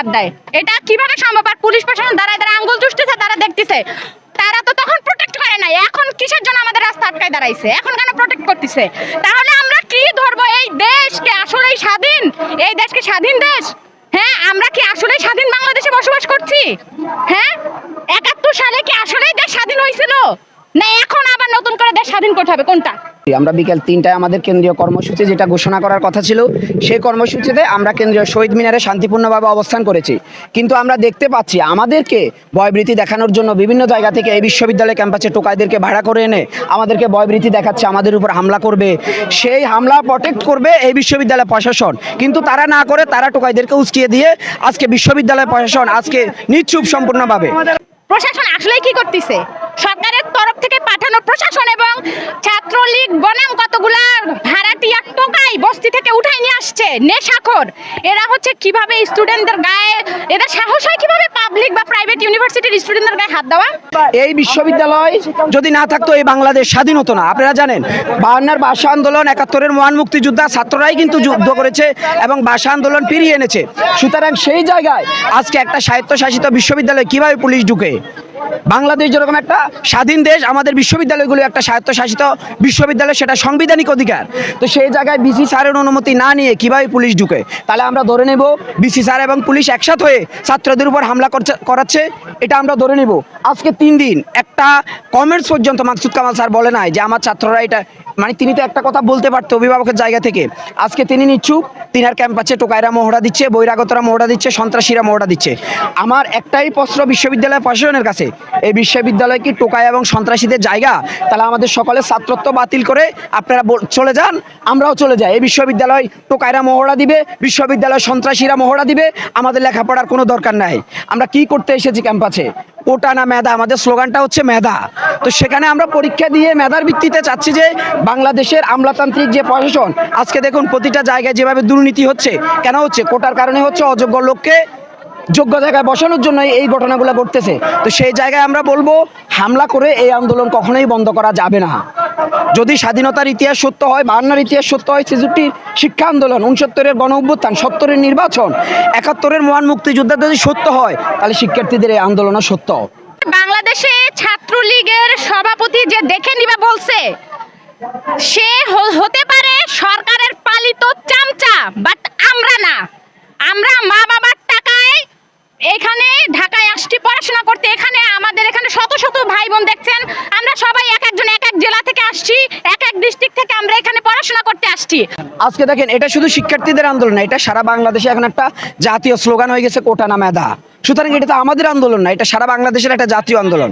হাত দেয়। এটা কীভাবে সম্ভব? আর পুলিশ প্রশাসন দাঁড়ায় দাঁড়ায় আঙ্গুল চুষতেছে, তারা দেখতেছে। তারা তো তখন প্রোটেক্ট করে নাই। এখন কিসের জন্য আমাদের রাস্তা আটকায় দাঁড়াইছে? এখন কেন প্রোটেক্ট করতেছে? তাহলে আমরা কি ধরবো? এই দেশকে আসলেই স্বাধীন? এই দেশকে স্বাধীন দেশ? হ্যাঁ আমরা কি আসলে স্বাধীন বাংলাদেশে বসবাস করছি? হ্যাঁ? একাত্তর সালে কি আসলেই দেশ স্বাধীন হয়েছিল? না, এখন আবার নতুন করে দেশ স্বাধীন করতে হবে। কোনটা? আমরা বিকেল তিনটায় আমাদের কেন্দ্রীয় কর্মসূচি যেটা ঘোষণা করার কথা ছিল, সেই কর্মসূচিতে আমরা কেন্দ্রীয় শহীদ মিনারে শান্তিপূর্ণভাবে অবস্থান করেছি। কিন্তু আমরা দেখতে পাচ্ছি, আমাদেরকে ভয়ভীতি দেখানোর জন্য বিভিন্ন জায়গা থেকে এই বিশ্ববিদ্যালয় ক্যাম্পাসে টোকাইদেরকে ভাড়া করে এনে আমাদেরকে ভয়ভীতি দেখাচ্ছে, আমাদের উপর হামলা করবে। সেই হামলা প্রটেক্ট করবে এই বিশ্ববিদ্যালয় প্রশাসন। কিন্তু তারা না করে, তারা টোকাইদেরকে উস্কিয়ে দিয়ে আজকে বিশ্ববিদ্যালয় প্রশাসন আজকে নিচ্ছুপ সম্পূর্ণভাবে। প্রশাসন আসলেই কি করতেছে? তরফ থেকে পাঠানো প্রশাসন এবং ছাত্রলীগ বনাম কতগুলা ভাড়াটিয়া টোকাই বস্তি থেকে উঠাই নিয়ে আসছে নেশাখোর। এরা হচ্ছে কীভাবে স্টুডেন্টদের গায়ে এদের সাহস হয় কীভাবে পাবলিক বা প্রাইভেট ইউনিভার্সিটির স্টুডেন্টদের গায়ে হাত দেওয়া? এই বিশ্ববিদ্যালয় যদি না থাকতো এই বাংলাদেশ স্বাধীন হতো না। আপনারা জানেন, বায়ান্নার ভাষা আন্দোলন একাত্তরের মহান মুক্তিযোদ্ধা ছাত্ররাই কিন্তু যুদ্ধ করেছে এবং ভাষা আন্দোলন ফিরিয়ে এনেছে। সুতরাং সেই জায়গায় আজকে একটা স্বায়ত্তশাসিত বিশ্ববিদ্যালয় কীভাবে পুলিশ ঢুকে? বাংলাদেশ যেরকম একটা স্বাধীন দেশ, আমাদের বিশ্ববিদ্যালয়গুলো একটা স্বায়ত্তশাসিত বিশ্ববিদ্যালয়, সেটা সাংবিধানিক অধিকার। তো সেই জায়গায় বিসি স্যারের অনুমতি না নিয়ে কীভাবে পুলিশ ঢুকে? তাহলে আমরা ধরে নেব বিসি স্যার এবং পুলিশ একসাথ হয়ে ছাত্রদের উপর হামলা করাচ্ছে, এটা আমরা ধরে নেব। আজকে তিন দিন, একটা কমেন্টস পর্যন্ত মাকসুদ কামাল স্যার বলে নাই যে আমার ছাত্ররা এটা মানে তিনি তো একটা কথা বলতে পারতো অভিভাবকের জায়গা থেকে। আজকে তিনি নিচ্ছুক, তিনার ক্যাম্পাসে টোকাইরা মহড়া দিচ্ছে, বৈরাগতরা মহড়া দিচ্ছে, সন্ত্রাসীরা মহড়া দিচ্ছে। আমার একটাই প্রশ্ন বিশ্ববিদ্যালয় প্রশাসনের কাছে এই বিশ্ববিদ্যালয় কি টোকায় এবং সন্ত্রাসীদের জায়গা? তাহলে আমাদের সকলের ছাত্রত্ব বাতিল করে আপনারা চলে যান, আমরাও চলে যাই। এই বিশ্ববিদ্যালয় টোকাইরা মহড়া দিবে বিশ্ববিদ্যালয় সন্ত্রাসীরা মহড়া দিবে, আমাদের লেখাপড়ার কোনো দরকার নাই। আমরা কি করতে এসেছি ক্যাম্পাসে? কোটা না মেধা, আমাদের স্লোগানটা হচ্ছে মেধা। তো সেখানে আমরা পরীক্ষা দিয়ে মেধার ভিত্তিতে চাচ্ছি যে বাংলাদেশের আমলাতান্ত্রিক যে প্রশাসন, আজকে দেখুন প্রতিটা জায়গায় যেভাবে দুর্নীতি হচ্ছে, কেন হচ্ছে? কোটার কারণে হচ্ছে অযোগ্য লোককে যোগ্য জায়গায় বসানোর জন্য এই ঘটনাগুলো ঘটতেছে। তো সেই জায়গায় আমরা বলব, হামলা করে এই আন্দোলন কখনোই বন্ধ করা যাবে না। যদি স্বাধীনতার ইতিহাস সত্য হয় বাহান্নার ইতিহাস সত্য হয় ছেষট্টির শিক্ষা আন্দোলন, উনসত্তরের গণ অভ্যুত্থান, সত্তরের নির্বাচন, একাত্তরের মহান মুক্তিযোদ্ধা যদি সত্য হয়, তাহলে শিক্ষার্থীদের এই আন্দোলনও সত্য। বাংলাদেশে ছাত্রলীগের সভাপতি যে দেখে নিবে বলছে, সে হ- হতে পারে সরকারের পালিত চামচা বাট আমরা না আমরা মা বাবার টাকায় এখানে ঢাকায় আসছি পড়াশোনা করতে এখানে আমাদের এখানে শত শত ভাই বোন দেখছেন আমরা সবাই এক একজন এক এক জেলা থেকে আসছি এক এক ডিস্ট্রিক্ট থেকে আমরা এখানে পড়াশোনা করতে আসছি। আজকে দেখেন, এটা শুধু শিক্ষার্থীদের আন্দোলন না, এটা সারা বাংলাদেশে এখন একটা জাতীয় স্লোগান হয়ে গেছে কোটা না মেধা। সুতরাং এটা তো আমাদের আন্দোলন না, এটা সারা বাংলাদেশের একটা জাতীয় আন্দোলন।